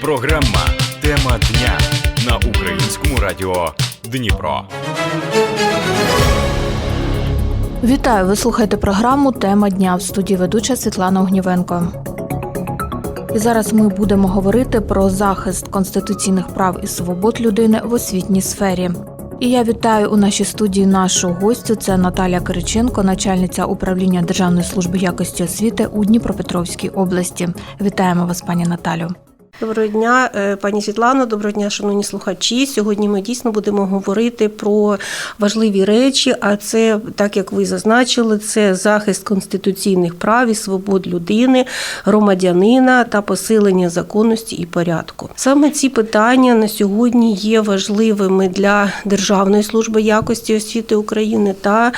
Програма Тема дня на українському радіо Дніпро. Вітаю! Ви слухаєте програму Тема дня в студії ведуча Світлана Огнівенко. І зараз ми будемо говорити про захист конституційних прав і свобод людини в освітній сфері. І я вітаю у нашій студії нашу гостю. Це Наталя Кириченко, начальниця управління Державної служби якості освіти у Дніпропетровській області. Вітаємо вас, пані Наталю. Доброго дня, е, пані Світлано, доброго дня, шановні слухачі. Сьогодні ми дійсно будемо говорити про важливі речі. А це, так як ви зазначили, це захист конституційних прав і свобод людини, громадянина та посилення законності і порядку. Саме ці питання на сьогодні є важливими для Державної служби якості освіти України та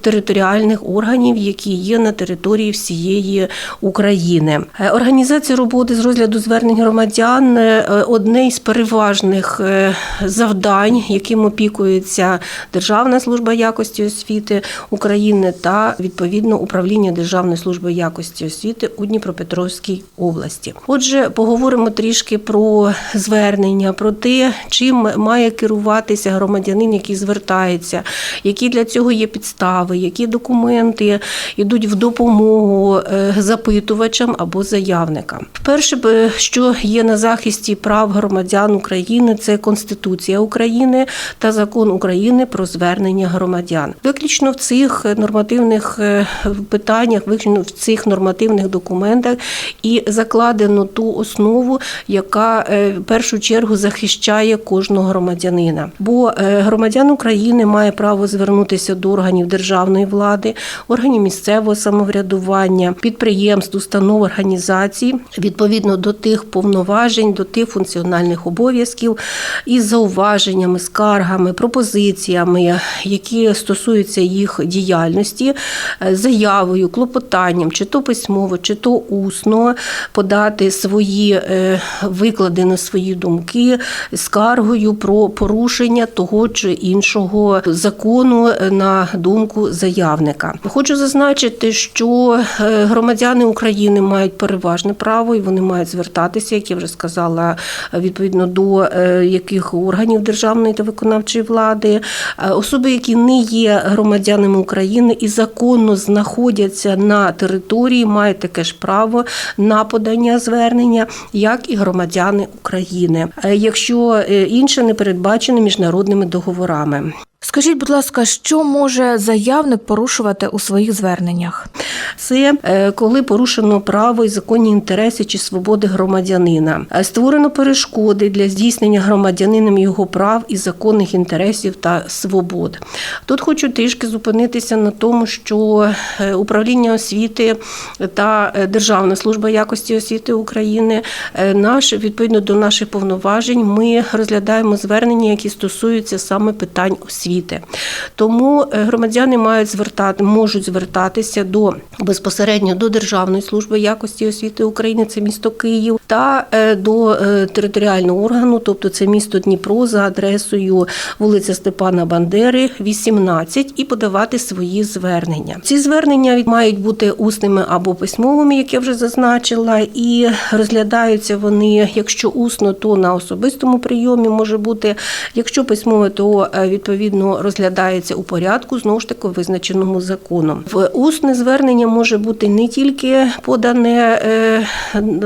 територіальних органів, які є на території всієї України. Е, Організація роботи з розгляду звернень громадян е, одне із переважних е, завдань, яким опікується Державна служба якості освіти України та відповідно управління Державної служби якості освіти у Дніпропетровській області. Отже, поговоримо трішки про звернення, про те, чим має керуватися громадянин, який звертається, які для цього є підстави, які документи йдуть в допомогу е, запитувачам або заявникам. Перше, що є на захисті прав громадян України, це Конституція України та закон України про звернення громадян. Виключно в цих нормативних е, питаннях, виключно в цих нормативних документах і закладено ту основу, яка е, в першу чергу захищає кожного громадянина. Бо е, громадян України має право звернутися до органів державної влади, органів місцевого самоврядування, підприємств, установ, організацій відповідно до тих повноважень, до тих функціональних обов'язків із зауваженнями, скаргами, пропозиціями, які стосуються їх діяльності, е, заявою, клопотанням, чи то письмово, чи то усно подати свої е, викладені свої думки скаргою про порушення того чи іншого закону е, на думку заявника. Хочу зазначити, що громадяни України мають переважне право і вони мають звертатися, як я вже сказала, відповідно до е, яких органів державної та виконавчої влади, Е, особи, які не є громадянами України і законно знаходяться на території, мають таке ж право на подання звернення, як і громадяни України, Е, якщо інше не передбачено міжнародними договорами. Скажіть, будь ласка, що може заявник порушувати у своїх зверненнях? Це е, коли порушено право і законні інтереси чи свободи громадянина, Е, створено перешкоди для здійснення громадянином його прав і законних інтересів та свобод. Тут хочу трішки зупинитися на тому, що е, управління освіти та Державна служба якості освіти України наш відповідно до наших повноважень ми розглядаємо звернення, які стосуються саме питань освіти. Тому е, громадяни мають звертати, можуть звертатися до безпосередньо до Державної служби якості освіти України, це місто Київ, та е, до е, територіального органу, тобто це місто Дніпро за адресою вулиця Степана Бандери, 18, і подавати свої звернення. Ці звернення мають бути усними або письмовими, як я вже зазначила, і розглядаються вони, якщо усно, то на особистому прийомі може бути. Якщо письмове, то е, відповідно розглядається у порядку знову ж таки визначеному законом. В усне звернення може бути не тільки подане е,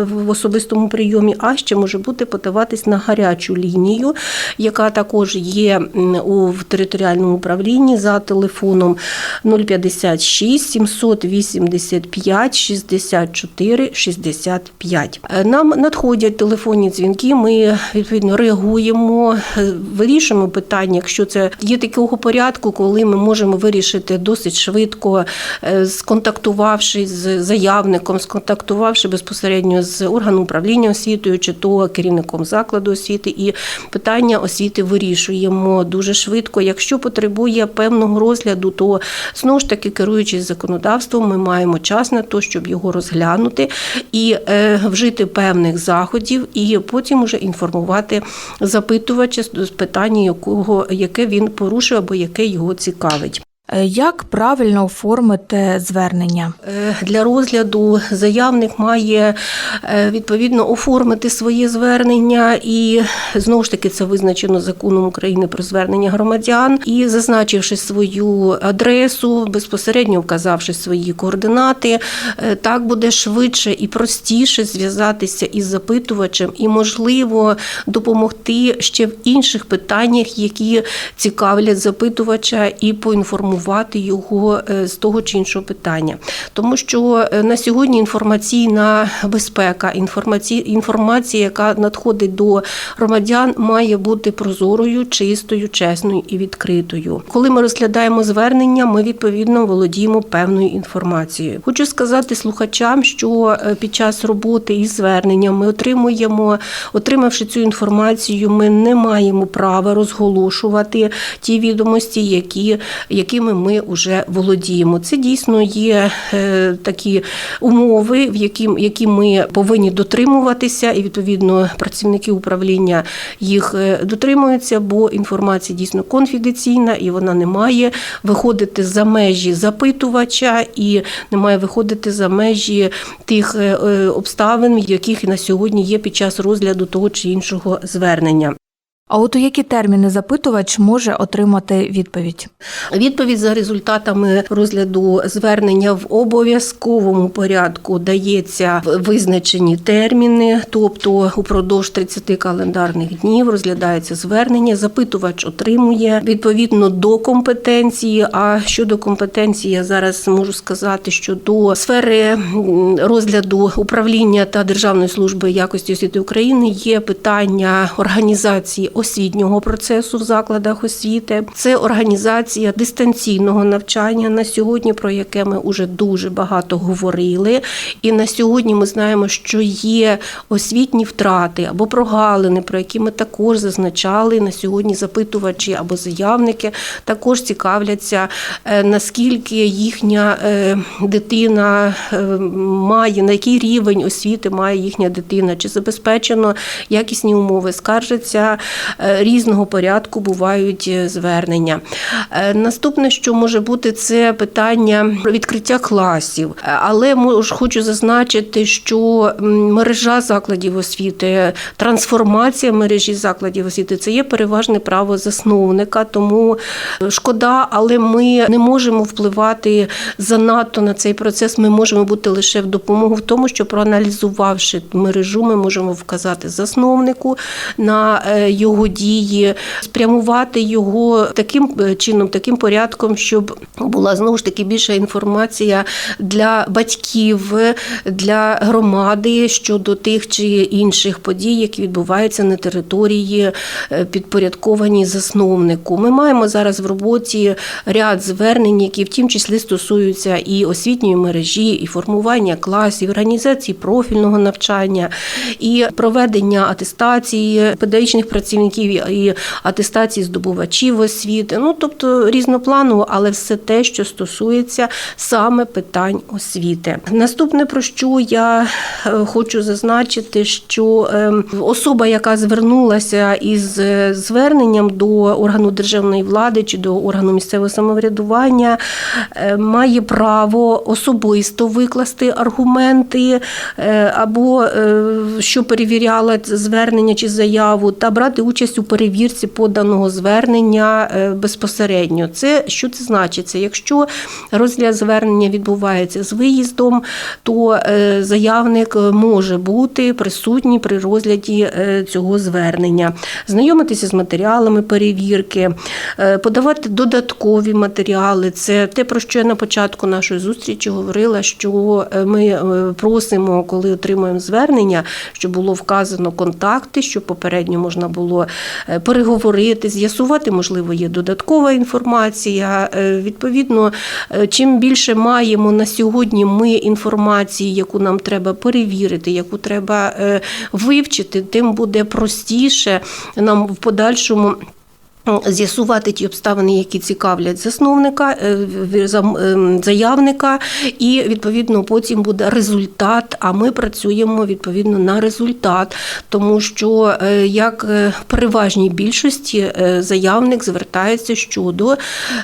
в особистому прийомі, а ще може бути подаватись на гарячу лінію, яка також є у територіальному управлінні за телефоном 056 785 64 65. Е, Нам надходять телефонні дзвінки. Ми відповідно реагуємо, е, вирішуємо питання, якщо це є такого порядку, коли ми можемо вирішити досить швидко, е, сконтактувавши з заявником, сконтактувавши безпосередньо з органом управління освітою чи то керівником закладу освіти, і питання освіти вирішуємо дуже швидко. Якщо потребує певного розгляду, то знову ж таки керуючись законодавством, ми маємо час на те, щоб його розглянути і е, вжити певних заходів, і потім уже інформувати запитувача з питання, якого яке він порушив або яке його цікавить. Е, Як правильно оформити звернення? Е, Для розгляду заявник має е, відповідно оформити своє звернення, і знову ж таки це визначено законом України про звернення громадян. І зазначивши свою адресу, безпосередньо вказавши свої координати, так буде швидше і простіше зв'язатися із запитувачем, і можливо допомогти ще в інших питаннях, які цікавлять запитувача, і поінформувати його е, з того чи іншого питання. Тому що е, на сьогодні інформаційна безпека, інформацій, інформація, яка надходить до громадян, має бути прозорою, чистою, чесною і відкритою. Коли ми розглядаємо звернення, ми відповідно володіємо певною інформацією. Хочу сказати слухачам, що е, під час роботи із зверненням ми отримуємо, отримавши цю інформацію, ми не маємо права розголошувати ті відомості, які, якими ми вже володіємо. Це дійсно є е, такі умови, в які, які ми повинні дотримуватися, і відповідно працівники управління їх е, дотримуються, бо інформація дійсно конфіденційна і вона не має виходити за межі запитувача і не має виходити за межі тих е, обставин, яких на сьогодні є під час розгляду того чи іншого звернення. А от у які терміни запитувач може отримати відповідь? Відповідь за результатами розгляду звернення в обов'язковому порядку дається в визначені терміни, тобто упродовж 30 календарних днів розглядається звернення. Запитувач отримує відповідно до компетенції. А щодо компетенції, я зараз можу сказати, що до сфери розгляду управління та Державної служби якості освіти України є питання організації освітнього процесу в закладах освіти. Це організація дистанційного навчання на сьогодні, про яке ми вже дуже багато говорили. І на сьогодні ми знаємо, що є освітні втрати або прогалини, про які ми також зазначали. На сьогодні запитувачі або заявники також цікавляться, е, наскільки їхня е, дитина е, має, на який рівень освіти має їхня дитина, чи забезпечено якісні умови, скаржаться різного порядку бувають е, звернення. Е, Наступне, що може бути, це питання відкриття класів. Е, Але мож- хочу зазначити, що мережа закладів освіти, трансформація мережі закладів освіти це є переважне право засновника. Тому е, шкода, але ми не можемо впливати занадто на цей процес. Ми можемо бути лише в допомогу в тому, що проаналізувавши мережу, ми можемо вказати засновнику на е, його дії, спрямувати його таким е, чином, таким порядком, щоб була знову ж таки більша інформація для батьків, для громади щодо тих чи інших подій, які відбуваються на території е, підпорядкованій засновнику. Ми маємо зараз в роботі ряд звернень, які в тім числі стосуються і освітньої мережі, і формування класів, організації профільного навчання, і проведення атестації педагогічних працівників і атестації здобувачів освіти. Ну тобто різнопланово, але все те, що стосується саме питань освіти. Наступне про що я е, хочу зазначити, що е, особа, яка звернулася із е, зверненням до органу державної влади чи до органу місцевого самоврядування, має право особисто викласти аргументи або що перевіряла звернення чи заяву, та брати участь у перевірці поданого звернення е, безпосередньо. Це що це значить? Це Якщо розгляд звернення відбувається з виїздом, то е, заявник може бути присутній при розгляді е, цього звернення, знайомитися з матеріалами перевірки, е, подавати додаткові матеріали. Це те, про що я на початку нашої зустрічі говорила, що е, ми е, просимо, коли отримуємо звернення, щоб було вказано контакти, щоб попередньо можна було е, переговорити, з'ясувати, можливо, є додаткова інформація. Е, Відповідно, е, чим більше маємо на сьогодні ми інформації, яку нам треба перевірити, яку треба вивчити, тим буде простіше нам в подальшому. З'ясувати ті обставини, які цікавлять засновника, е, ем, заявника, і відповідно потім буде результат. А ми працюємо відповідно на результат, тому що е, як е, в переважній більшості е, заявник звертається щодо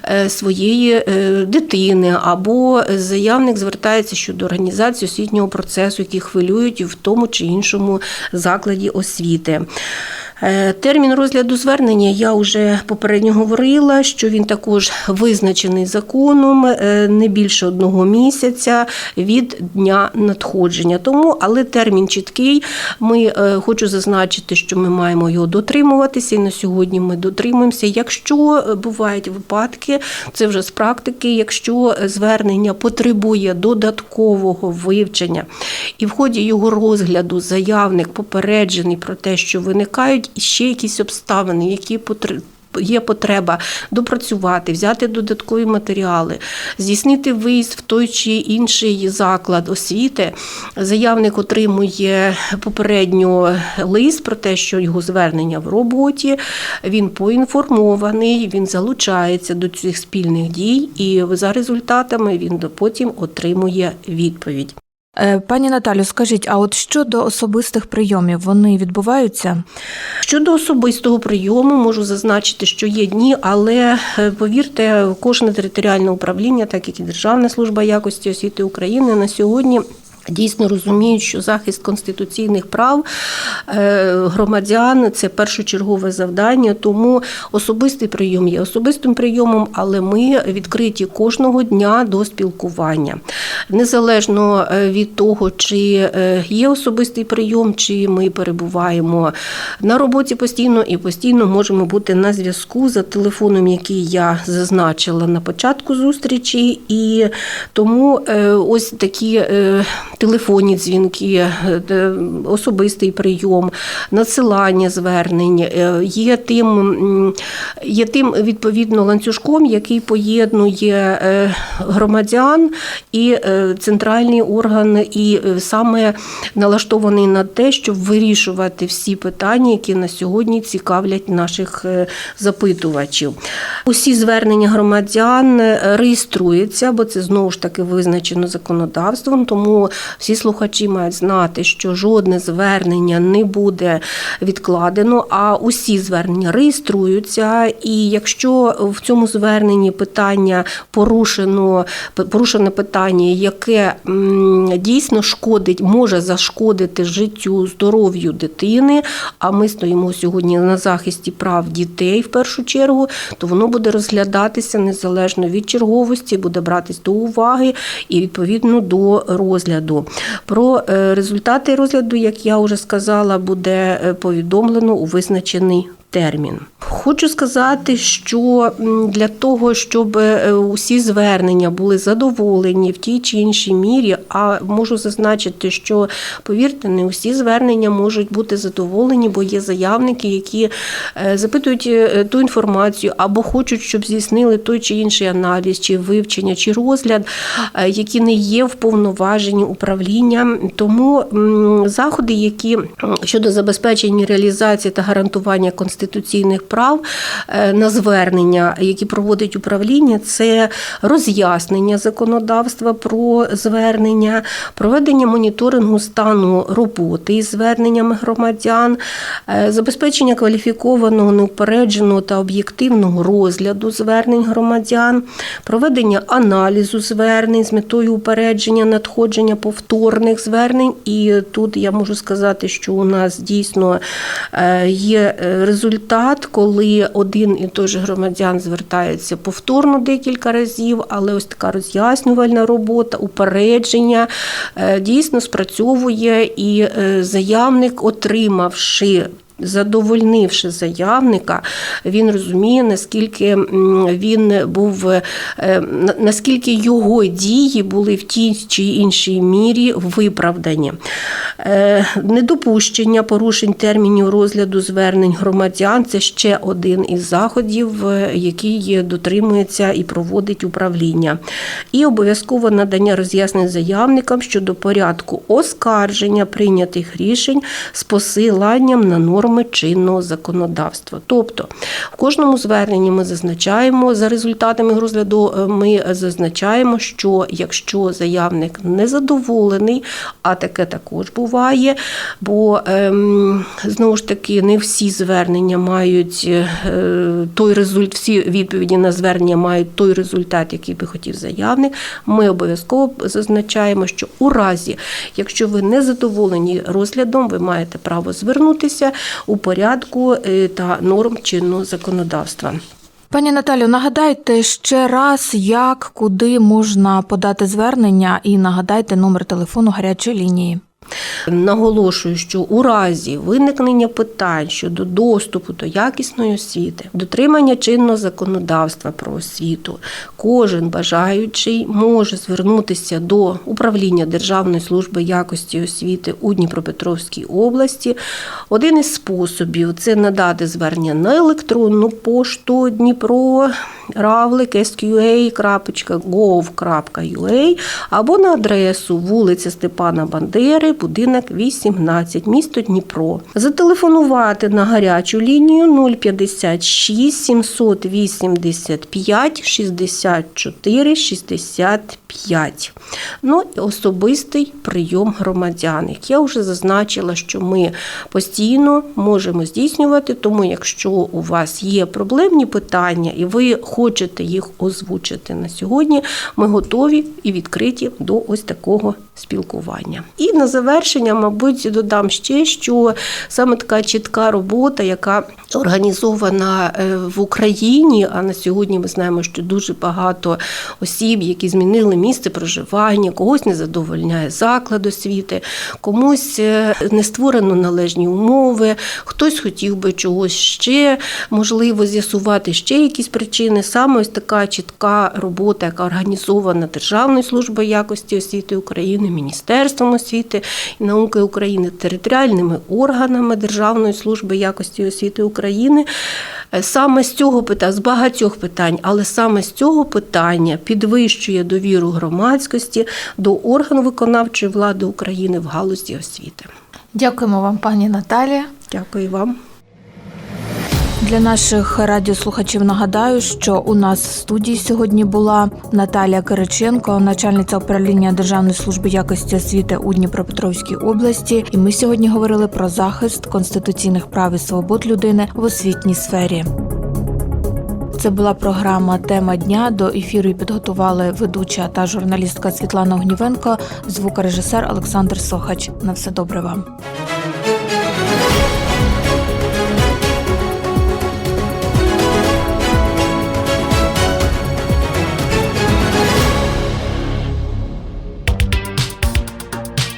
е, своєї е, дитини, або заявник звертається щодо організації освітнього процесу, які хвилюють в тому чи іншому закладі освіти. Е, Термін розгляду звернення я вже попередньо говорила, що він також визначений законом е, не більше одного місяця від дня надходження. Тому, але термін чіткий. Ми е, хочу зазначити, що ми маємо його дотримуватися, і на сьогодні ми дотримуємося. Якщо бувають випадки, це вже з практики, якщо звернення потребує додаткового вивчення, і в ході його розгляду заявник попереджений про те, що виникають ще якісь обставини, які потр- Є потреба допрацювати, взяти додаткові матеріали, здійснити виїзд в той чи інший заклад освіти. Заявник отримує попередньо лист про те, що його звернення в роботі. Він поінформований, він залучається до цих спільних дій, і за результатами він потім отримує відповідь. Е, Пані Наталю, скажіть, а от щодо особистих прийомів, вони відбуваються? Щодо особистого прийому, можу зазначити, що є дні, але е, повірте, кожне територіальне управління, так як і Державна служба якості освіти України на сьогодні. Дійсно розуміють, що захист конституційних прав е, громадян це першочергове завдання, тому особистий прийом є особистим прийомом, але ми відкриті кожного дня до спілкування. Незалежно е, від того, чи е, є особистий прийом, чи ми перебуваємо на роботі постійно і постійно можемо бути на зв'язку. За телефоном, який я зазначила на початку зустрічі, і тому ось такі телефонні дзвінки, е, особистий прийом, надсилання звернень е, є тим, є тим відповідно ланцюжком, який поєднує е, громадян і центральний орган, і саме налаштований на те, щоб вирішувати всі питання, які на сьогодні цікавлять наших запитувачів. Усі звернення громадян реєструються, бо це знову ж таки визначено законодавством. Тому всі слухачі мають знати, що жодне звернення не буде відкладено, а усі звернення реєструються. І якщо в цьому зверненні питання порушено, порушене питання, яке дійсно шкодить, може зашкодити життю, здоров'ю дитини, а ми стоїмо сьогодні на захисті прав дітей в першу чергу, то воно буде розглядатися незалежно від черговості, буде братись до уваги і відповідно до розгляду. Про е, результати розгляду, як я вже сказала, буде е, повідомлено у визначений термін. Хочу сказати, що для того, щоб е, усі звернення були задоволені в тій чи іншій мірі, а можу зазначити, що повірте, не усі звернення можуть бути задоволені, бо є заявники, які е, запитують е, ту інформацію або хочуть, щоб здійснили той чи інший аналіз, чи вивчення, чи розгляд, які не є в повноваженні управління. Тому заходи, які щодо забезпечення реалізації та гарантування конституційних прав е, на звернення, які проводить управління, це роз'яснення законодавства про звернення, проведення моніторингу стану роботи із зверненнями громадян, е, забезпечення кваліфікованого, неупередженого та об'єктивного розгляду звернень громадян, проведення аналізу звернень з метою упередження надходження повторних звернень. І тут я можу сказати, що у нас дійсно е, є е, результат, коли один і той же громадян звертається повторно декілька разів, але ось така роз'яснювальна робота, упередження е, дійсно спрацьовує і е, заявник, отримавши. Задовольнивши заявника, він розуміє, наскільки він був, е, наскільки його дії були в тій чи іншій мірі виправдані. Е, Недопущення порушень термінів розгляду звернень громадян це ще один із заходів, е, який дотримується і проводить управління. І обов'язково надання роз'яснень заявникам щодо порядку оскарження прийнятих рішень з посиланням на норми норми чинного законодавства. Тобто в кожному зверненні ми зазначаємо за результатами розгляду, е, ми зазначаємо, що якщо заявник не задоволений, а таке також буває, бо ем, знову ж таки не всі звернення мають е, той результат, всі відповіді на звернення мають той результат, який би хотів заявник. Ми обов'язково зазначаємо, що у разі, якщо ви не задоволені розглядом, ви маєте право звернутися у порядку е, та норм чинного законодавства. Пані Наталю, нагадайте ще раз, як, куди можна подати звернення, і нагадайте номер телефону гарячої лінії. Наголошую, що у разі виникнення питань щодо доступу до якісної освіти, дотримання чинного законодавства про освіту, кожен бажаючий може звернутися до управління Державної служби якості освіти у Дніпропетровській області. Один із способів це надати звернення на електронну пошту Дніпро равлик sqa.gov.ua або на адресу вулиця Степана Бандери, будинок 18, місто Дніпро. Зателефонувати на гарячу лінію 056 785 64 65. Ну і особистий прийом громадян. Як я вже зазначила, що ми постійно можемо здійснювати, тому якщо у вас є проблемні питання і ви хочете їх озвучити на сьогодні, ми готові і відкриті до ось такого спілкування. І на завершення, мабуть, додам ще, що саме така чітка робота, яка організована е, в Україні, а на сьогодні ми знаємо, що дуже багато осіб, які змінили місце проживання, когось не задовольняє заклад освіти, комусь е, не створено належні умови, хтось хотів би чогось ще, можливо, з'ясувати ще якісь причини. Саме ось така чітка робота, яка організована Державною службою якості освіти України, Міністерством освіти і науки України, територіальними органами Державної служби якості освіти України. Е, Саме з цього питання, з багатьох питань, але саме з цього питання підвищує довіру громадськості до органу виконавчої влади України в галузі освіти. Дякуємо вам, пані Наталія. Дякую вам. Для наших радіослухачів нагадаю, що у нас в студії сьогодні була Наталія Кириченко, начальниця управління Державної служби якості освіти у Дніпропетровській області. І ми сьогодні говорили про захист конституційних прав і свобод людини в освітній сфері. Це була програма Тема дня. До ефіру і підготували ведуча та журналістка Світлана Огнівенко, звукорежисер Олександр Сохач. На все добре вам.